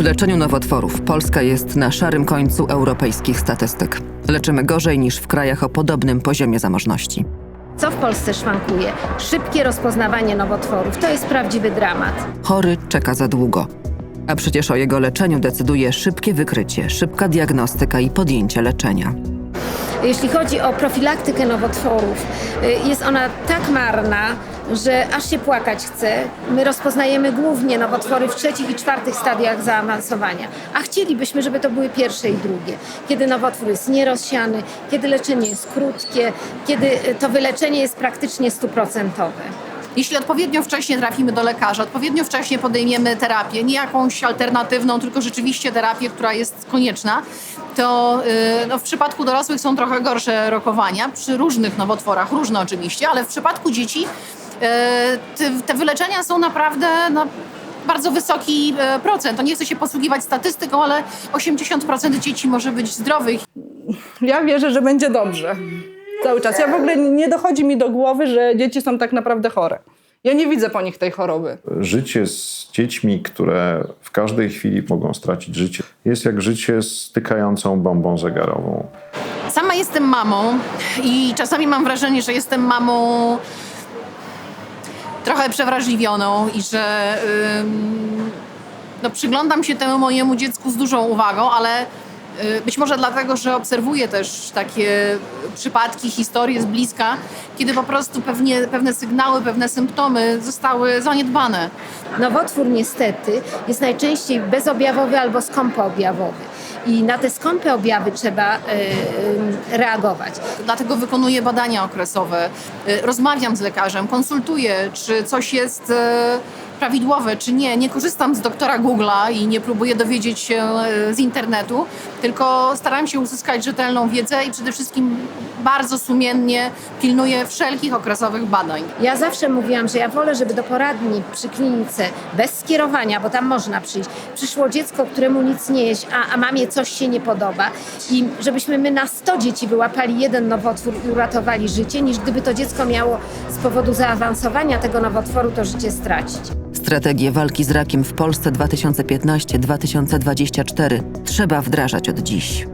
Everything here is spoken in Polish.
leczeniu nowotworów Polska jest na szarym końcu europejskich statystyk. Leczymy gorzej niż w krajach o podobnym poziomie zamożności. Co w Polsce szwankuje? Szybkie rozpoznawanie nowotworów. To jest prawdziwy dramat. Chory czeka za długo. A przecież o jego leczeniu decyduje szybkie wykrycie, szybka diagnostyka i podjęcie leczenia. Jeśli chodzi o profilaktykę nowotworów, y, jest ona tak marna, że aż się płakać chce. My rozpoznajemy głównie nowotwory w trzecich i czwartych stadiach zaawansowania, a chcielibyśmy, żeby to były pierwsze i drugie. Kiedy nowotwór jest nierozsiany, kiedy leczenie jest krótkie, kiedy y, to wyleczenie jest praktycznie stuprocentowe. Jeśli odpowiednio wcześnie trafimy do lekarza, odpowiednio wcześnie podejmiemy terapię, nie jakąś alternatywną, tylko rzeczywiście terapię, która jest konieczna, to yy, no, w przypadku dorosłych są trochę gorsze rokowania, przy różnych nowotworach, różne oczywiście, ale w przypadku dzieci yy, te, wyleczenia są naprawdę no, bardzo wysoki yy, procent. To nie chcę się posługiwać statystyką, ale 80% dzieci może być zdrowych Ja wierzę, że będzie dobrze. Cały czas. Ja w ogóle nie dochodzi mi do głowy, że dzieci są tak naprawdę chore. Ja nie widzę po nich tej choroby. Życie z dziećmi, które w każdej chwili mogą stracić życie, jest jak życie z tykającą bombą zegarową. Sama jestem mamą i czasami mam wrażenie, że jestem mamą trochę przewrażliwioną i że ym, no, przyglądam się temu mojemu dziecku z dużą uwagą, ale być może dlatego, że obserwuję też takie przypadki, historie z bliska, kiedy po prostu pewnie, pewne sygnały, pewne symptomy zostały zaniedbane. Nowotwór niestety jest najczęściej bezobjawowy albo skąpoobjawowy. I na te skąpe objawy trzeba y, y, reagować. Dlatego wykonuję badania okresowe, y, rozmawiam z lekarzem, konsultuję, czy coś jest prawidłowe, czy nie. Nie korzystam z doktora Google'a i nie próbuję dowiedzieć się e, z internetu, tylko staram się uzyskać rzetelną wiedzę i przede wszystkim bardzo sumiennie pilnuję wszelkich okresowych badań. Ja zawsze mówiłam, że ja wolę, żeby do poradni przy klinice bez skierowania, bo tam można przyjść, przyszło dziecko, któremu nic nie jest, a, a mamie coś się nie podoba i żebyśmy my na 100 dzieci wyłapali jeden nowotwór i uratowali życie, niż gdyby to dziecko miało z powodu zaawansowania tego nowotworu to życie stracić. Strategię walki z rakiem w Polsce 2015-2024 trzeba wdrażać od dziś.